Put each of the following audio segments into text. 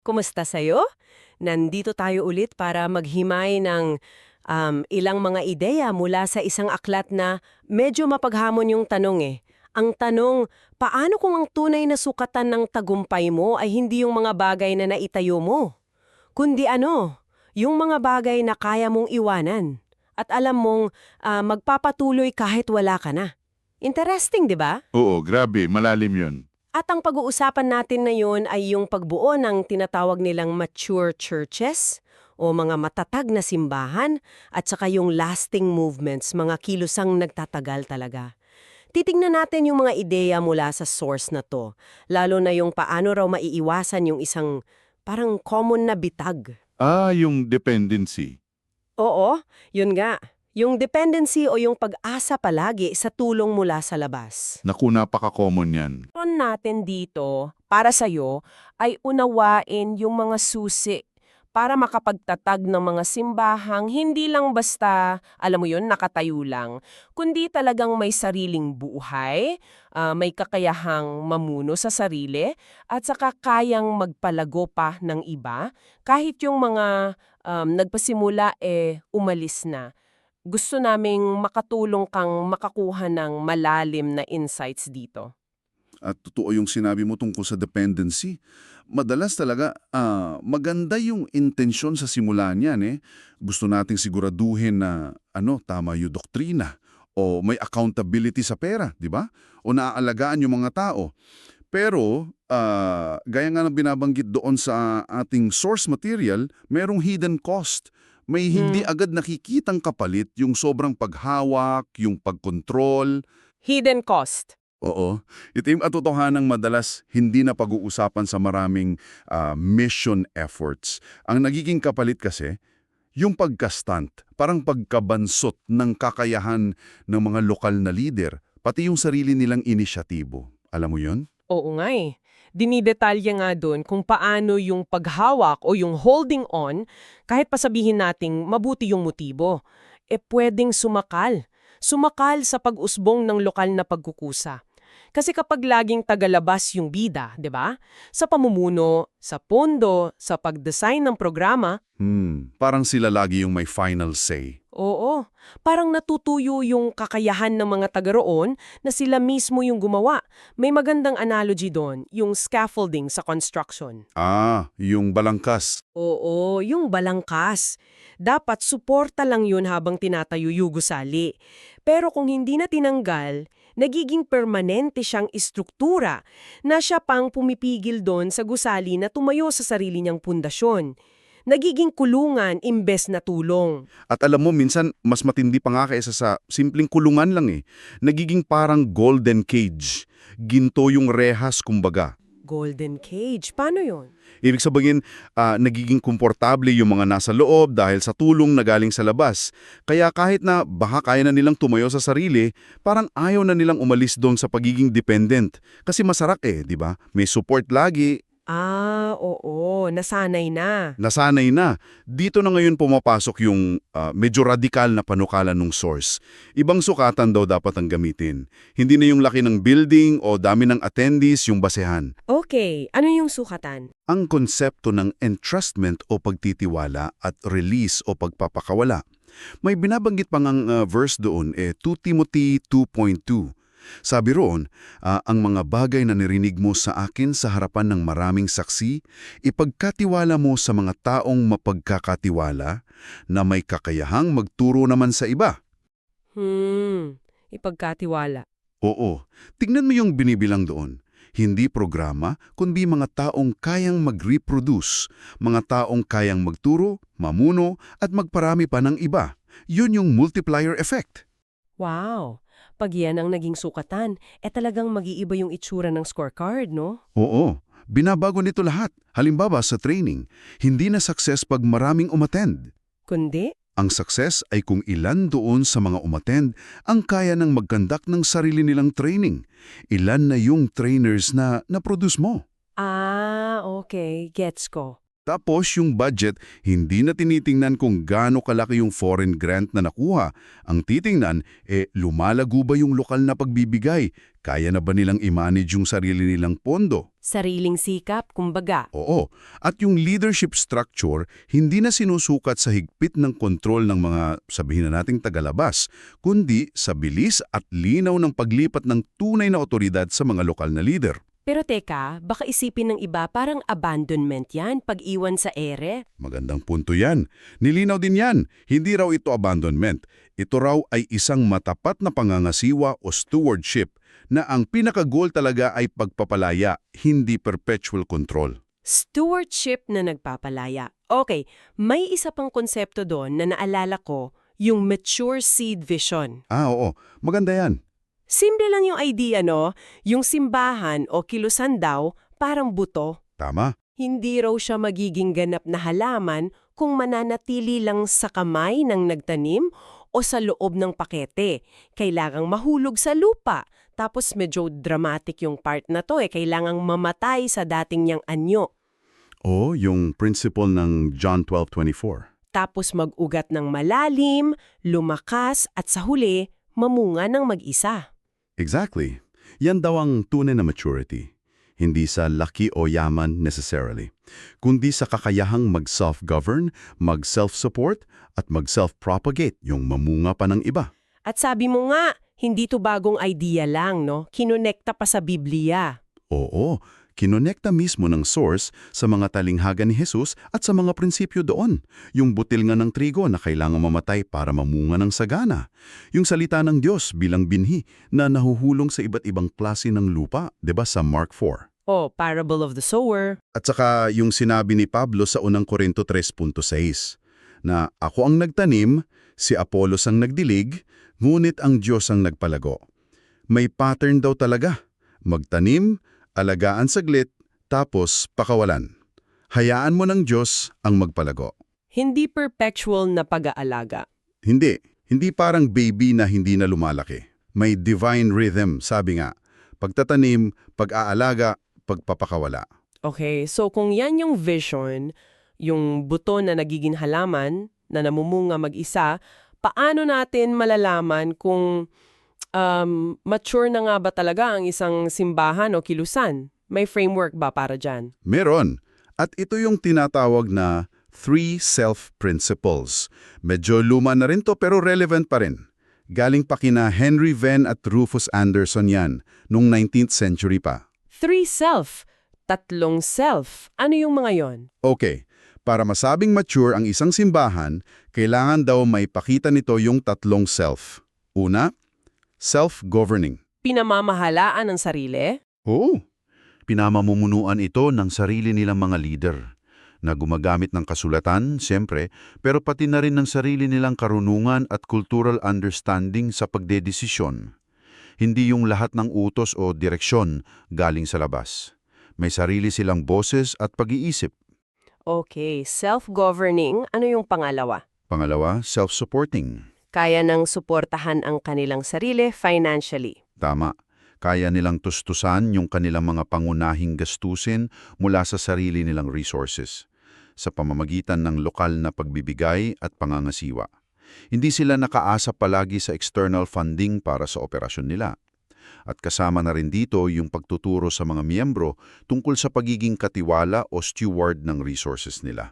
Kumusta sa'yo? Nandito tayo ulit para maghimay ng um, ilang mga ideya mula sa isang aklat na medyo mapaghamon yung tanong eh. Ang tanong, paano kung ang tunay na sukatan ng tagumpay mo ay hindi yung mga bagay na naitayo mo? Kundi ano, yung mga bagay na kaya mong iwanan. At alam mong ah, magpapatuloy kahit wala ka na. Interesting, di ba? Oo, grabe, malalim yun. At ang pag-uusapan natin ngayon ay yung pagbuo ng tinatawag nilang mature churches o mga matatag na simbahan at saka yung lasting movements, mga kilusang nagtatagal talaga. Titingnan natin yung mga ideya mula sa source na to, lalo na yung paano raw maiiwasan yung isang parang common na bitag. Ah, yung dependency. Oo, yun nga. Yung dependency o yung pag-asa palagi sa tulong mula sa labas. Naku, napaka-common yan. Ron natin dito, para sa'yo, ay unawain yung mga susi para makapagtatag ng mga simbahang hindi lang basta, alam mo yun, nakatayo lang, kundi talagang may sariling buhay, ah, may kakayahang mamuno sa sarili, at saka kayang magpalago pa ng iba, kahit yung mga um, nagpasimula eh umalis na. Gusto naming makatulong kang makakuha ng malalim na insights dito. At totoo yung sinabi mo tungkol sa dependency. Madalas talaga, ah, maganda yung intensyon sa simula niyan eh. Gusto nating siguraduhin na ano, tama yung doktrina o may accountability sa pera, di ba? O naaalagaan yung mga tao. Pero, ah, gaya nga ng binabanggit doon sa ating source material, merong hidden cost. May hindi agad nakikitang kapalit yung sobrang paghawak, yung pagkontrol, Hidden cost. Oo. Ito yung atotohanang madalas hindi na pag-uusapan sa maraming ah, mission efforts. Ang nagiging kapalit kasi, yung pagkastunt, parang pagkabansot ng kakayahan ng mga lokal na leader, pati yung sarili nilang inisyatibo. Alam mo yun? Oo nga eh. Dinidetalya nga doon kung paano yung paghawak o yung holding on, kahit pasabihin nating mabuti yung motibo, e pwedeng sumakal. Sumakal sa pag-usbong ng lokal na pagkukusa. Kasi kapag laging tagalabas yung bida, 'di ba? Sa pamumuno, sa pondo, sa pag-design ng programa, Hmm, parang sila lagi yung may final say. Oo, parang natutuyo yung kakayahan ng mga taga roon na sila mismo yung gumawa. May magandang analogy doon, yung scaffolding sa construction. Ah, yung balangkas. Oo, yung balangkas. Dapat suporta lang yun habang tinatayo yung gusali. Pero kung hindi na tinanggal, nagiging permanente siyang istruktura na siya pang pumipigil doon sa gusali na tumayo sa sarili niyang pundasyon. Nagiging kulungan imbes na tulong. At alam mo, minsan mas matindi pa nga kaysa sa simpleng kulungan lang eh. Nagiging parang golden cage. Ginto yung rehas kumbaga. Golden cage, paano yon? Ibig sabihin, ah, nagiging komportable yung mga nasa loob dahil sa tulong na galing sa labas. Kaya kahit na baka kaya na nilang tumayo sa sarili, parang ayaw na nilang umalis doon sa pagiging dependent. Kasi masarap eh, di ba? May support lagi, Ah, oo, nasanay na. nasanay na. Dito na ngayon pumapasok yung ah, medyo radikal na panukala ng source. Ibang sukatan daw dapat ang gamitin. Hindi na yung laki ng building o dami ng attendees yung basehan. Okay, ano yung sukatan? ang konsepto ng entrustment o pagtitiwala at release o pagpapakawala. May binabanggit pang ang uh, verse doon, eh, 2 Timothy 2.2. Sabi roon, ah, ang mga bagay na nirinig mo sa akin sa harapan ng maraming saksi, ipagkatiwala mo sa mga taong mapagkakatiwala na may kakayahang magturo naman sa iba. Hmm, ipagkatiwala. Oo, tignan mo yung binibilang doon. Hindi programa, kundi mga taong kayang mag-reproduce, mga taong kayang magturo, mamuno, at magparami pa ng iba. Yun yung multiplier effect. Wow, pag yan ang naging sukatan, eh talagang mag-iiba yung itsura ng scorecard, no? Oo, binabago nito lahat. Halimbawa sa training, hindi na success pag maraming umattend. Kundi, Ang success ay kung ilan doon sa mga umattend ang kaya ng mag-conduct ng sarili nilang training. Ilan na yung trainers na na-produce mo. ah, okay, gets ko. Tapos yung budget, hindi na tinitingnan kung gaano kalaki yung foreign grant na nakuha. Ang titingnan, eh lumalago ba yung lokal na pagbibigay? Kaya na ba nilang i-manage yung sarili nilang pondo? Sariling sikap, kumbaga. Oo. At yung leadership structure, hindi na sinusukat sa higpit ng kontrol ng mga, sabihin na nating tagalabas, kundi sa bilis at linaw ng paglipat ng tunay na otoridad sa mga lokal na leader. Pero teka, baka isipin ng iba parang abandonment yan, pag-iwan sa ere. Magandang punto yan. Nilinaw din yan. Hindi raw ito abandonment. Ito raw ay isang matapat na pangangasiwa o stewardship na ang pinaka-goal talaga ay pagpapalaya, hindi perpetual control. Stewardship na nagpapalaya. Okay, may isa pang konsepto doon na naalala ko, yung mature seed vision. Ah, oo. Maganda yan. Simple lang yung idea, no? Yung simbahan o kilusan daw, parang buto. Tama. Hindi raw siya magiging ganap na halaman kung mananatili lang sa kamay ng nagtanim o sa loob ng pakete. Kailangang mahulog sa lupa. Tapos medyo dramatic yung part na to eh. Kailangang mamatay sa dating niyang anyo. O, yung principle ng John 12.24. Tapos mag-ugat ng malalim, lumakas at sa huli, mamunga ng mag-isa. Exactly. Yan daw ang tunay na maturity. Hindi sa laki o yaman necessarily, kundi sa kakayahang mag-self-govern, mag-self-support, at mag-self-propagate yung mamunga pa ng iba. At sabi mo nga, hindi to bagong idea lang, no? Kinonekta pa sa Biblia. Oo, kinonekta mismo ng source sa mga talinghaga ni Jesus at sa mga prinsipyo doon. Yung butil nga ng trigo na kailangang mamatay para mamunga ng sagana. Yung salita ng Diyos bilang binhi na nahuhulong sa iba't ibang klase ng lupa, ba sa Mark 4. O, Parable of the Sower. At saka yung sinabi ni Pablo sa unang Korinto 3.6 na ako ang nagtanim, si Apolos ang nagdilig, ngunit ang Diyos ang nagpalago. May pattern daw talaga. Magtanim, alagaan saglit, tapos pakawalan. Hayaan mo ng Diyos ang magpalago. Hindi perpetual na pag-aalaga. Hindi. Hindi parang baby na hindi na lumalaki. May divine rhythm, sabi nga. Pagtatanim, pag-aalaga, pagpapakawala. Okay, so kung yan yung vision, yung buto na nagiging halaman, na namumunga mag-isa, paano natin malalaman kung um, mature na nga ba talaga ang isang simbahan o kilusan? May framework ba para dyan? Meron. At ito yung tinatawag na Three Self-Principles. Medyo luma na rin to pero relevant pa rin. Galing pa kina Henry Venn at Rufus Anderson yan, nung 19th century pa. Three self. Tatlong self. Ano yung mga yon? Okay, para masabing mature ang isang simbahan, kailangan daw may pakita nito yung tatlong self. Una, self-governing. Pinamamahalaan ng sarili? Oo. Pinamamumunuan ito ng sarili nilang mga leader na gumagamit ng kasulatan, siyempre, pero pati na rin ng sarili nilang karunungan at cultural understanding sa pagdedesisyon. Hindi yung lahat ng utos o direksyon galing sa labas. May sarili silang boses at pag-iisip. Okay, self-governing. Ano yung pangalawa? Pangalawa, self-supporting. Kaya nang suportahan ang kanilang sarili financially. Tama. Kaya nilang tustusan yung kanilang mga pangunahing gastusin mula sa sarili nilang resources sa pamamagitan ng lokal na pagbibigay at pangangasiwa. Hindi sila nakaasa palagi sa external funding para sa operasyon nila. At kasama na rin dito yung pagtuturo sa mga miyembro tungkol sa pagiging katiwala o steward ng resources nila.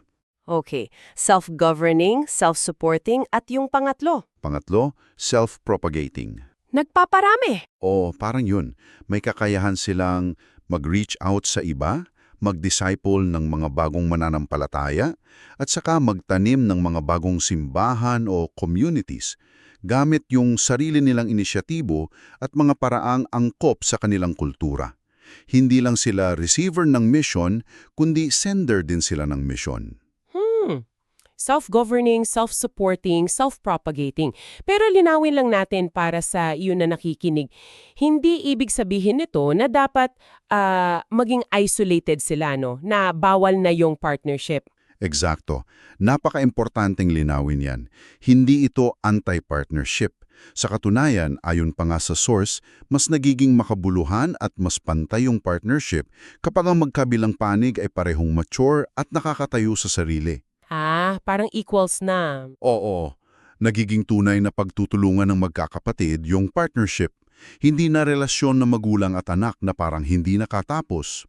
Okay, self-governing, self-supporting, at yung pangatlo, Pangatlo, self-propagating. nagpaparami. O parang yun, may kakayahan silang mag-reach out sa iba, mag-disciple ng mga bagong mananampalataya, at saka magtanim ng mga bagong simbahan o communities gamit yung sarili nilang inisyatibo at mga paraang angkop sa kanilang kultura. Hindi lang sila receiver ng mission, kundi sender din sila ng mission. Self-governing, self-supporting, self-propagating. Pero linawin lang natin para sa iyon na nakikinig. Hindi ibig sabihin nito na dapat ah, maging isolated sila, no? Na bawal na yung partnership. Eksakto. Napaka-importanteng linawin yan. Hindi ito anti-partnership. Sa katunayan, ayon pa nga sa source, mas nagiging makabuluhan at mas pantay yung partnership kapag ang magkabilang panig ay parehong mature at nakakatayo sa sarili. Ah, parang equals na. Oo, nagiging tunay na pagtutulungan ng magkakapatid yung partnership. Hindi na relasyon na magulang at anak na parang hindi nakatapos.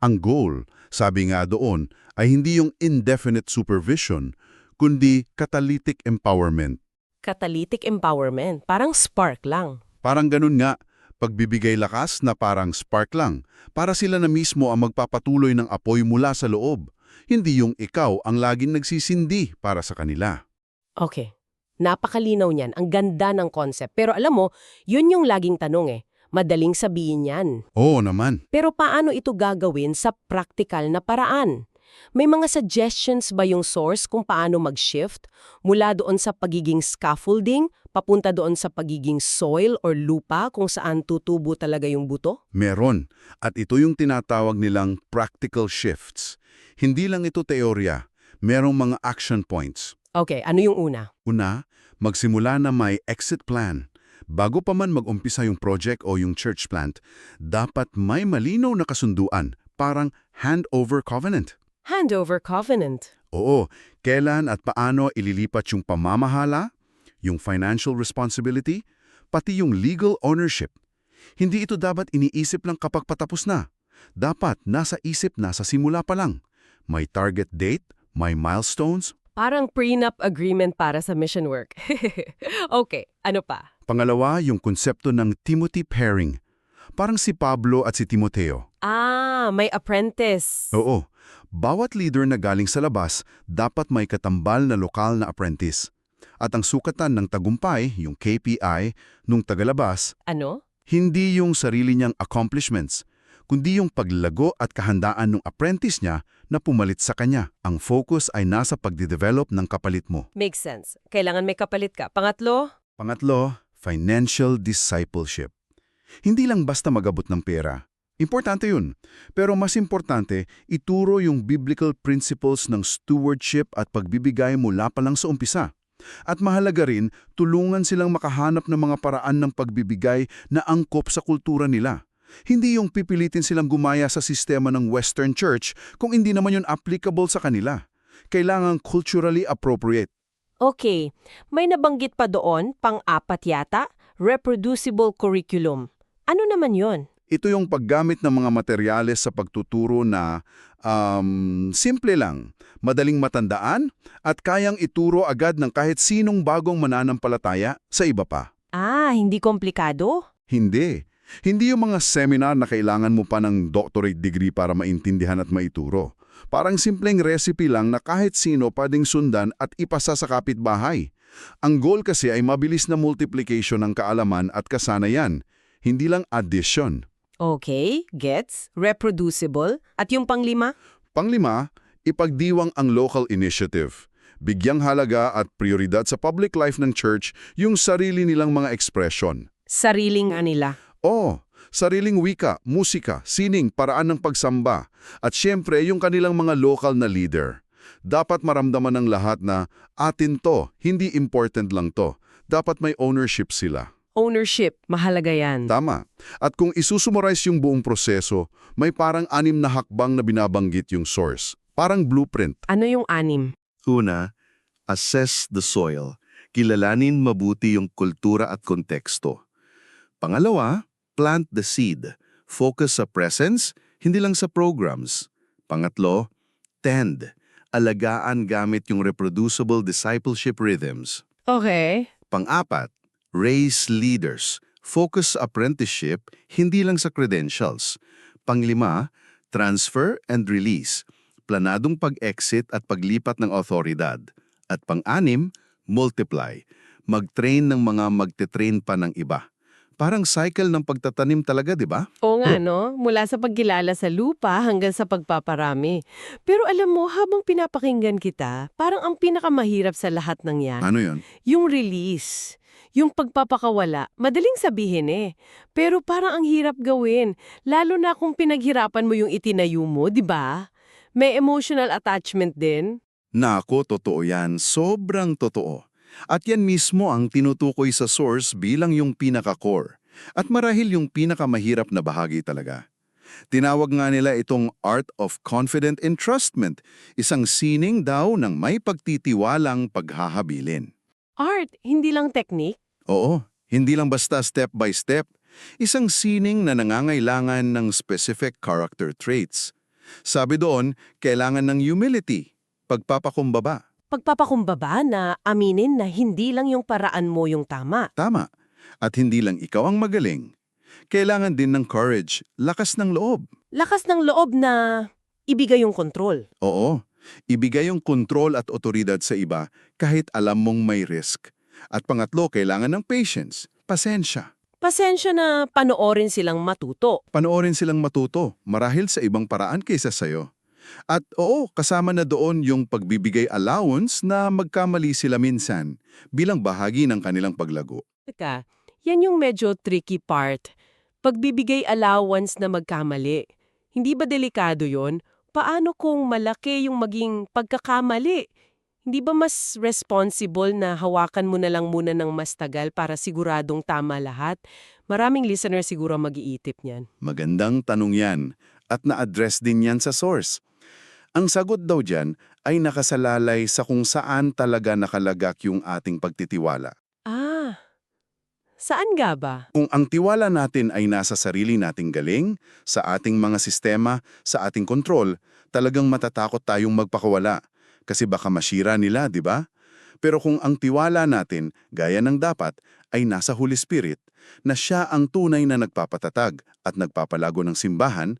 Ang goal, sabi nga doon, ay hindi yung indefinite supervision, kundi catalytic empowerment. Catalytic empowerment, parang spark lang. Parang ganun nga, pagbibigay lakas na parang spark lang, para sila na mismo ang magpapatuloy ng apoy mula sa loob, hindi yung ikaw ang laging nagsisindi para sa kanila. Okay. Napakalinaw niyan. Ang ganda ng concept. Pero alam mo, yun yung laging tanong eh. Madaling sabihin yan. Oo naman. Pero paano ito gagawin sa practical na paraan? May mga suggestions ba yung source kung paano mag-shift mula doon sa pagiging scaffolding papunta doon sa pagiging soil or lupa kung saan tutubo talaga yung buto? Meron. At ito yung tinatawag nilang practical shifts. Hindi lang ito teorya. Merong mga action points. Okay, ano yung una? Una, magsimula na may exit plan. Bago pa man mag-umpisa yung project o yung church plant, dapat may malinaw na kasunduan, parang handover covenant. Handover covenant. Oo, kailan at paano ililipat yung pamamahala, yung financial responsibility, pati yung legal ownership. Hindi ito dapat iniisip lang kapag patapos na. Dapat nasa isip na sa simula pa lang. May target date, may milestones. Parang prenup agreement para sa mission work. okay, ano pa? Pangalawa, yung konsepto ng Timothy pairing. Parang si Pablo at si Timoteo. Ah, may apprentice. Oo, bawat leader na galing sa labas dapat may katambal na lokal na apprentice. At ang sukatan ng tagumpay, yung KPI, nung tagalabas, Ano? hindi yung sarili niyang accomplishments, kundi yung paglago at kahandaan ng apprentice niya na pumalit sa kanya. Ang focus ay nasa pagdidevelop ng kapalit mo. Makes sense. Kailangan may kapalit ka. Pangatlo? Pangatlo, financial discipleship. Hindi lang basta magabot ng pera. Importante yun. Pero mas importante, ituro yung biblical principles ng stewardship at pagbibigay mula pa lang sa umpisa. At mahalaga rin, tulungan silang makahanap ng mga paraan ng pagbibigay na angkop sa kultura nila. Hindi yung pipilitin silang gumaya sa sistema ng Western Church kung hindi naman yun applicable sa kanila. Kailangan culturally appropriate. Okay, may nabanggit pa doon, pang-apat yata, reproducible curriculum. Ano naman yon? Ito yung paggamit ng mga materyales sa pagtuturo na um, simple lang, madaling matandaan, at kayang ituro agad ng kahit sinong bagong mananampalataya sa iba pa. Ah, hindi komplikado? Hindi. Hindi yung mga seminar na kailangan mo pa ng doctorate degree para maintindihan at maituro. Parang simpleng recipe lang na kahit sino pwedeng sundan at ipasa sa kapitbahay. Ang goal kasi ay mabilis na multiplication ng kaalaman at kasanayan, hindi lang addition. Okay, gets, reproducible. At yung panglima? Panglima, ipagdiwang ang local initiative. Bigyang halaga at prioridad sa public life ng church yung sarili nilang mga expression. Sariling anila. O, sariling wika, musika, sining, paraan ng pagsamba. At syempre, yung kanilang mga local na leader. Dapat maramdaman ng lahat na atin to, hindi important lang to. Dapat may ownership sila. Ownership, mahalaga yan. Tama. At kung isusumarize yung buong proseso, may parang anim na hakbang na binabanggit yung source. Parang blueprint. Ano yung anim? Una, assess the soil. Kilalanin mabuti yung kultura at konteksto. Pangalawa, plant the seed. Focus sa presence, hindi lang sa programs. Pangatlo, tend. Alagaan gamit yung reproducible discipleship rhythms. Okay. Pang-apat, raise leaders. Focus sa apprenticeship, hindi lang sa credentials. Panglima, transfer and release. Planadong pag-exit at paglipat ng otoridad. At pang-anim, multiply. Mag-train ng mga magte-train pa ng iba. Parang cycle ng pagtatanim talaga, di ba? Oo nga, no? Mula sa pagkilala sa lupa hanggang sa pagpaparami. Pero alam mo, habang pinapakinggan kita, parang ang pinakamahirap sa lahat ng yan, Ano yon? yung release. Yung pagpapakawala, madaling sabihin eh. Pero parang ang hirap gawin, lalo na kung pinaghirapan mo yung itinayo mo, di ba? May emotional attachment din. Nako, totoo yan. Sobrang totoo. At yan mismo ang tinutukoy sa source bilang yung pinaka-core. At marahil yung pinakamahirap na bahagi talaga. Tinawag nga nila itong Art of Confident Entrustment, isang sining daw ng may pagtitiwalang paghahabilin. Art, hindi lang technique. Oo, hindi lang basta step by step, isang sining na nangangailangan ng specific character traits. Sabi doon, kailangan ng humility, pagpapakumbaba. Pagpapakumbaba na aminin na hindi lang yung paraan mo yung tama. Tama. At hindi lang ikaw ang magaling. Kailangan din ng courage, lakas ng loob. Lakas ng loob na ibigay yung kontrol. Oo, ibigay yung kontrol at otoridad sa iba kahit alam mong may risk. At pangatlo, kailangan ng patience, pasensya. Pasensya na panoorin silang matuto. Panoorin silang matuto, marahil sa ibang paraan kaysa sayo. At oo, kasama na doon yung pagbibigay allowance na magkamali sila minsan bilang bahagi ng kanilang paglago. Teka, yan yung medyo tricky part. Pagbibigay allowance na magkamali. Hindi ba delikado yon? Paano kung malaki yung maging pagkakamali? Hindi ba mas responsible na hawakan mo na lang muna ng mas tagal para siguradong tama lahat? Maraming listener siguro mag-iitip niyan. Magandang tanong yan at na-address din yan sa source. Ang sagot daw dyan ay nakasalalay sa kung saan talaga nakalagak yung ating pagtitiwala. Ah, saan ga ba? Kung ang tiwala natin ay nasa sarili nating galing, sa ating mga sistema, sa ating kontrol, talagang matatakot tayong magpakawala. Kasi baka masira nila, di ba? Pero kung ang tiwala natin, gaya ng dapat, ay nasa Holy Spirit, na siya ang tunay na nagpapatatag at nagpapalago ng simbahan,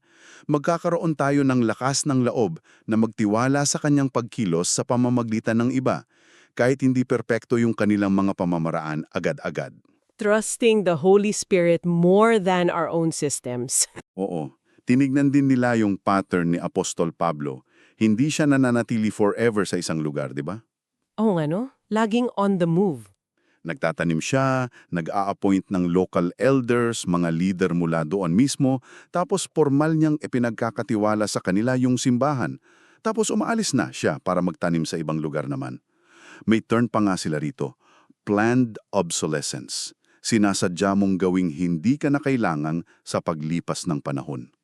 magkakaroon tayo ng lakas ng loob na magtiwala sa kanyang pagkilos sa pamamagitan ng iba, kahit hindi perpekto yung kanilang mga pamamaraan agad-agad. Trusting the Holy Spirit more than our own systems. Oo. Tinignan din nila yung pattern ni Apostol Pablo. Hindi siya nananatili forever sa isang lugar, di ba? Oo nga no? Laging on the move. Nagtatanim siya, nag-a-appoint ng local elders, mga leader mula doon mismo, tapos formal niyang ipinagkakatiwala sa kanila yung simbahan. Tapos umaalis na siya para magtanim sa ibang lugar naman. May turn pa nga sila rito, planned obsolescence. Sinasadya mong gawing hindi ka na kailangan sa paglipas ng panahon.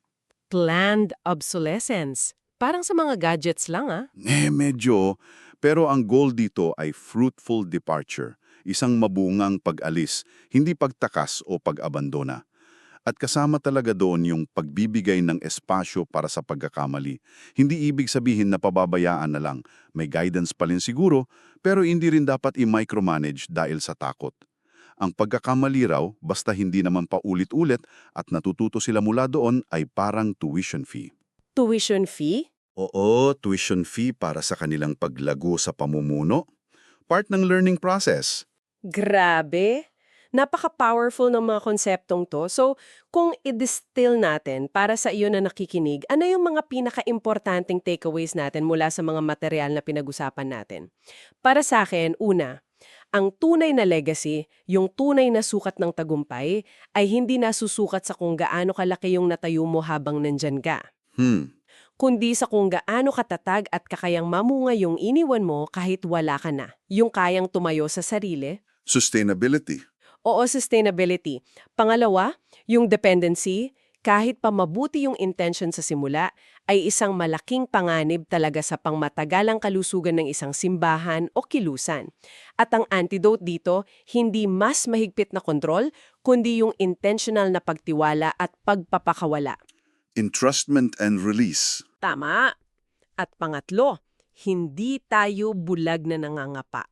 Planned obsolescence. Parang sa mga gadgets lang ah. Eh, medyo. Pero ang goal dito ay fruitful departure, isang mabungang pag-alis, hindi pagtakas o pag-abandona. At kasama talaga doon yung pagbibigay ng espasyo para sa pagkakamali. Hindi ibig sabihin na pababayaan na lang. May guidance pa rin siguro, pero hindi rin dapat i-micromanage dahil sa takot. Ang pagkakamali raw, basta hindi naman paulit-ulit at natututo sila mula doon ay parang tuition fee. Tuition fee? Oo, tuition fee para sa kanilang paglago sa pamumuno. Part ng learning process. Grabe! Napaka-powerful ng mga konseptong to. So, kung i-distill natin para sa iyo na nakikinig, ano yung mga pinaka-importanting takeaways natin mula sa mga material na pinag-usapan natin? Para sa akin, una, ang tunay na legacy, yung tunay na sukat ng tagumpay, ay hindi nasusukat sa kung gaano kalaki yung natayo mo habang nandyan ka. Hmm, kundi sa kung gaano katatag at kakayang mamunga yung iniwan mo kahit wala ka na. Yung kayang tumayo sa sarili. Sustainability. Oo, sustainability. Pangalawa, yung dependency. Kahit pa mabuti yung intention sa simula, ay isang malaking panganib talaga sa pangmatagalang kalusugan ng isang simbahan o kilusan. At ang antidote dito, hindi mas mahigpit na kontrol, kundi yung intentional na pagtiwala at pagpapakawala. Entrustment and release. Tama. At pangatlo, hindi tayo bulag na nangangapa.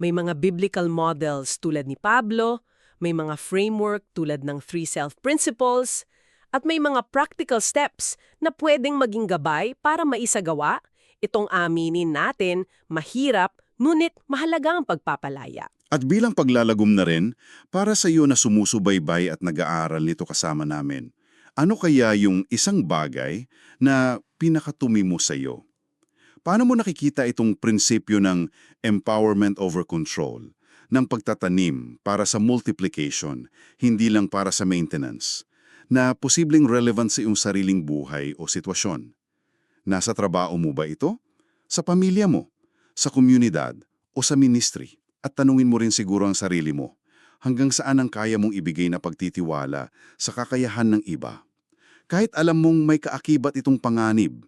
May mga biblical models tulad ni Pablo, may mga framework tulad ng Three Self-Principles, at may mga practical steps na pwedeng maging gabay para maisagawa itong aminin natin, mahirap, ngunit mahalaga ang pagpapalaya. At bilang paglalagom na rin, para sa iyo na sumusubaybay at nag-aaral nito kasama namin, ano kaya yung isang bagay na pinakatumi mo sa iyo? Paano mo nakikita itong prinsipyo ng empowerment over control, ng pagtatanim para sa multiplication, hindi lang para sa maintenance, na posibleng relevant sa iyong sariling buhay o sitwasyon? Nasa trabaho mo ba ito? Sa pamilya mo? Sa komunidad? O sa ministry? At tanungin mo rin siguro ang sarili mo, hanggang saan ang kaya mong ibigay na pagtitiwala sa kakayahan ng iba? Kahit alam mong may kaakibat itong panganib,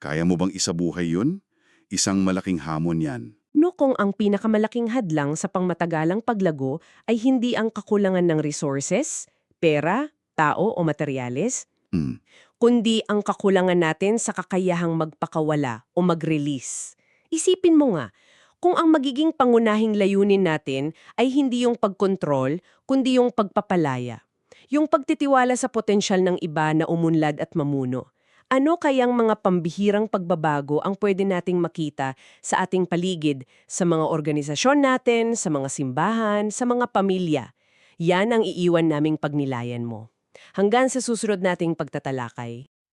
kaya mo bang isabuhay yun? Isang malaking hamon yan. No kung ang pinakamalaking hadlang sa pangmatagalang paglago ay hindi ang kakulangan ng resources, pera, tao o materyales, Mm. kundi ang kakulangan natin sa kakayahang magpakawala o mag-release. Isipin mo nga, kung ang magiging pangunahing layunin natin ay hindi yung pagkontrol, kundi yung pagpapalaya. Yung pagtitiwala sa potensyal ng iba na umunlad at mamuno. Ano kayang mga pambihirang pagbabago ang pwede nating makita sa ating paligid, sa mga organisasyon natin, sa mga simbahan, sa mga pamilya? Yan ang iiwan naming pagnilayan mo. Hanggang sa susunod nating pagtatalakay.